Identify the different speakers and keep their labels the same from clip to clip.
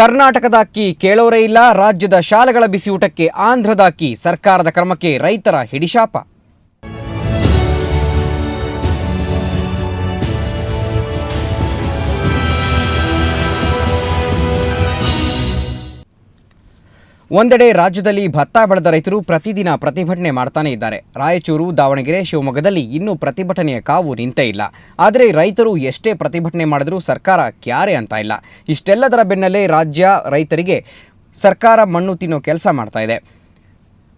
Speaker 1: ಕರ್ನಾಟಕದ ಅಕ್ಕಿ ಕೇಳೋರೇ ಇಲ್ಲ ರಾಜ್ಯದ ಶಾಲೆಗಳ ಬಿಸಿಯೂಟಕ್ಕೆ ಆಂಧ್ರದ ಅಕ್ಕಿ ಸರ್ಕಾರದ ಕ್ರಮಕ್ಕೆ ರೈತರ ಹಿಡಿಶಾಪ. ಒಂದೆಡೆ ರಾಜ್ಯದಲ್ಲಿ ಭತ್ತ ಬೆಳೆದ ರೈತರು ಪ್ರತಿದಿನ ಪ್ರತಿಭಟನೆ ಮಾಡ್ತಾನೆ ಇದ್ದಾರೆ. ರಾಯಚೂರು, ದಾವಣಗೆರೆ, ಶಿವಮೊಗ್ಗದಲ್ಲಿ ಇನ್ನೂ ಪ್ರತಿಭಟನೆಯ ಕಾವು ನಿಂತೇ ಇಲ್ಲ. ಆದರೆ ರೈತರು ಎಷ್ಟೇ ಪ್ರತಿಭಟನೆ ಮಾಡಿದರೂ ಸರ್ಕಾರ ಕ್ಯಾರೆ ಅಂತ ಇಲ್ಲ. ಇಷ್ಟೆಲ್ಲದರ ಬೆನ್ನಲ್ಲೇ ರಾಜ್ಯ ರೈತರಿಗೆ ಸರ್ಕಾರ ಮಣ್ಣು ತಿನ್ನೋ ಕೆಲಸ ಮಾಡ್ತಾ ಇದೆ.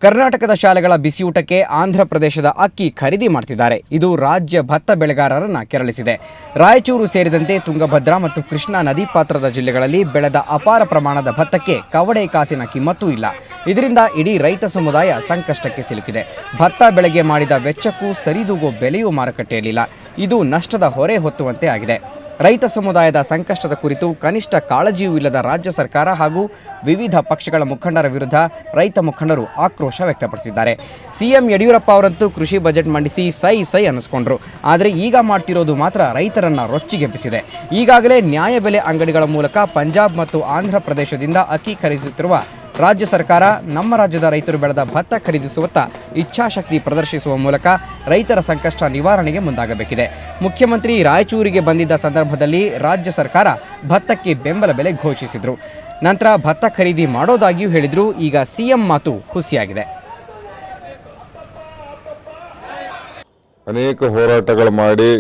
Speaker 1: ಕರ್ನಾಟಕದ ಶಾಲೆಗಳ ಬಿಸಿಯೂಟಕ್ಕೆ ಆಂಧ್ರ ಪ್ರದೇಶದ ಅಕ್ಕಿ ಖರೀದಿ ಮಾಡ್ತಿದ್ದಾರೆ. ಇದು ರಾಜ್ಯ ಭತ್ತ ಬೆಳೆಗಾರರನ್ನ ಕೆರಳಿಸಿದೆ. ರಾಯಚೂರು ಸೇರಿದಂತೆ ತುಂಗಭದ್ರಾ ಮತ್ತು ಕೃಷ್ಣಾ ನದಿ ಪಾತ್ರದ ಜಿಲ್ಲೆಗಳಲ್ಲಿ ಬೆಳೆದ ಅಪಾರ ಪ್ರಮಾಣದ ಭತ್ತಕ್ಕೆ ಕವಡೆ ಕಾಸಿನ ಕಿಮ್ಮತ್ತೂ ಇಲ್ಲ. ಇದರಿಂದ ಇಡೀ ರೈತ ಸಮುದಾಯ ಸಂಕಷ್ಟಕ್ಕೆ ಸಿಲುಕಿದೆ. ಭತ್ತ ಬೆಳೆಗೆ ಮಾಡಿದ ವೆಚ್ಚಕ್ಕೂ ಸರಿದೂಗೋ ಬೆಲೆಯೂ ಮಾರುಕಟ್ಟೆಯಲ್ಲಿಲ್ಲ. ಇದು ನಷ್ಟದ ಹೊರೆ ಹೊತ್ತುವಂತೆ ಆಗಿದೆ. ರೈತ ಸಮುದಾಯದ ಸಂಕಷ್ಟದ ಕುರಿತು ಕನಿಷ್ಠ ಕಾಳಜಿಯೂ ಇಲ್ಲದ ರಾಜ್ಯ ಸರ್ಕಾರ ಹಾಗೂ ವಿವಿಧ ಪಕ್ಷಗಳ ಮುಖಂಡರ ವಿರುದ್ಧ ರೈತ ಮುಖಂಡರು ಆಕ್ರೋಶ ವ್ಯಕ್ತಪಡಿಸಿದ್ದಾರೆ. ಸಿಎಂ ಯಡಿಯೂರಪ್ಪ ಅವರಂತೂ ಕೃಷಿ ಬಜೆಟ್ ಮಂಡಿಸಿ ಸೈ ಸೈ ಅನ್ನಿಸ್ಕೊಂಡ್ರು. ಆದರೆ ಈಗ ಮಾಡ್ತಿರೋದು ಮಾತ್ರ ರೈತರನ್ನ ರೊಚ್ಚಿಗೆಬ್ಬಿಸಿದೆ ಈಗಾಗಲೇ ನ್ಯಾಯಬೆಲೆ ಅಂಗಡಿಗಳ ಮೂಲಕ ಪಂಜಾಬ್ ಮತ್ತು ಆಂಧ್ರ ಪ್ರದೇಶದಿಂದ ಅಕ್ಕಿ ಖರೀದಿಸುತ್ತಿರುವ ರಾಜ್ಯ ಸರ್ಕಾರ ನಮ್ಮ ರಾಜ್ಯದ ರೈತರು ಬೆಳೆದ ಭತ್ತ ಖರೀದಿಸುವತ್ತ ಇಚ್ಛಾಶಕ್ತಿ ಪ್ರದರ್ಶಿಸುವ ಮೂಲಕ ರೈತರ ಸಂಕಷ್ಟ ನಿವಾರಣೆಗೆ ಮುಂದಾಗಬೇಕಿದೆ. ಮುಖ್ಯಮಂತ್ರಿ ರಾಯಚೂರಿಗೆ ಬಂದಿದ್ದ ಸಂದರ್ಭದಲ್ಲಿ ರಾಜ್ಯ ಸರ್ಕಾರ ಭತ್ತಕ್ಕೆ ಬೆಂಬಲ ಬೆಲೆ ಘೋಷಿಸಿದರು. ನಂತರ ಭತ್ತ ಖರೀದಿ ಮಾಡೋದಾಗಿಯೂ ಹೇಳಿದರು. ಈಗ ಸಿಎಂ ಮಾತು ಹುಸಿಯಾಗಿದೆ.
Speaker 2: ಅನೇಕ ಹೋರಾಟಗಳು ಮಾಡಿ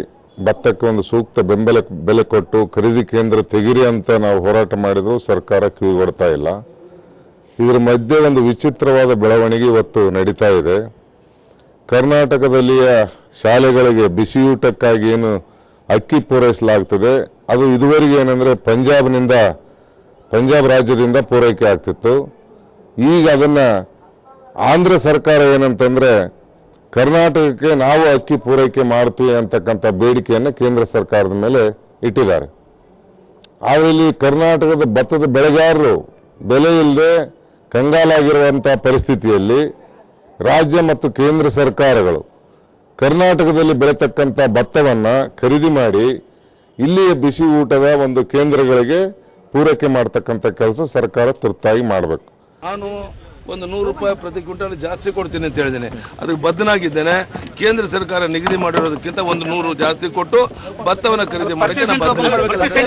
Speaker 2: ಭತ್ತಕ್ಕೆ ಒಂದು ಸೂಕ್ತ ಬೆಂಬಲ ಬೆಲೆ ಕೊಟ್ಟು ಖರೀದಿ ಕೇಂದ್ರ ತೆಗಿರಿ ಅಂತ ನಾವು ಹೋರಾಟ ಮಾಡಿದ್ರು. ಸರ್ಕಾರ ಕಿವಿಗೊಡ್ತಾ ಇಲ್ಲ. ಇದರ ಮಧ್ಯೆ ಒಂದು ವಿಚಿತ್ರವಾದ ಬೆಳವಣಿಗೆ ಇವತ್ತು ನಡೀತಾ ಇದೆ. ಕರ್ನಾಟಕದಲ್ಲಿಯ ಶಾಲೆಗಳಿಗೆ ಬಿಸಿಯೂಟಕ್ಕಾಗಿ ಏನು ಅಕ್ಕಿ ಪೂರೈಸಲಾಗ್ತದೆ. ಅದು ಇದುವರೆಗೆ ಏನಂದರೆ ಪಂಜಾಬ್ನಿಂದ, ಪಂಜಾಬ್ ರಾಜ್ಯದಿಂದ ಪೂರೈಕೆ ಆಗ್ತಿತ್ತು. ಈಗ ಅದನ್ನು ಆಂಧ್ರ ಸರ್ಕಾರ ಏನಂತಂದರೆ ಕರ್ನಾಟಕಕ್ಕೆ ನಾವು ಅಕ್ಕಿ ಪೂರೈಕೆ ಮಾಡ್ತೀವಿ ಅಂತಕ್ಕಂಥ ಬೇಡಿಕೆಯನ್ನು ಕೇಂದ್ರ ಸರ್ಕಾರದ ಮೇಲೆ ಇಟ್ಟಿದ್ದಾರೆ. ಆದರೆ ಇಲ್ಲಿ ಕರ್ನಾಟಕದ ಭತ್ತದ ಬೆಳೆಗಾರರು ಬೆಲೆ ಇಲ್ಲದೆ ಕಂಗಾಲಾಗಿರುವಂಥ ಪರಿಸ್ಥಿತಿಯಲ್ಲಿ ರಾಜ್ಯ ಮತ್ತು ಕೇಂದ್ರ ಸರ್ಕಾರಗಳು ಕರ್ನಾಟಕದಲ್ಲಿ ಬೆಳೆತಕ್ಕಂಥ ಭತ್ತವನ್ನು ಖರೀದಿ ಮಾಡಿ ಇಲ್ಲಿಯ ಬಿಸಿ ಊಟದ ಒಂದು ಕೇಂದ್ರಗಳಿಗೆ ಪೂರೈಕೆ ಮಾಡ್ತಕ್ಕಂಥ ಕೆಲಸ ಸರ್ಕಾರ ತುರ್ತಾಗಿ ಮಾಡಬೇಕು.
Speaker 3: ನಾನು ಒಂದು ನೂರು ರೂಪಾಯಿ ಪ್ರತಿ ಕ್ವಿಂಟಲ್ ಜಾಸ್ತಿ ಕೊಡ್ತೀನಿ ಅಂತ ಹೇಳಿದ್ದೀನಿ. ಅದಕ್ಕೆ ಬದ್ಧನಾಗಿದ್ದೇನೆ. ಕೇಂದ್ರ ಸರ್ಕಾರ ನಿಗದಿ ಮಾಡಿರೋದಕ್ಕಿಂತ ಒಂದು ನೂರು ಜಾಸ್ತಿ ಕೊಟ್ಟು ಭತ್ತವನ್ನು ಖರೀದಿ ಮಾಡಕ್ಕೆ ನಾನು ಬದ್ಧನಾಗಿದ್ದೇನೆ.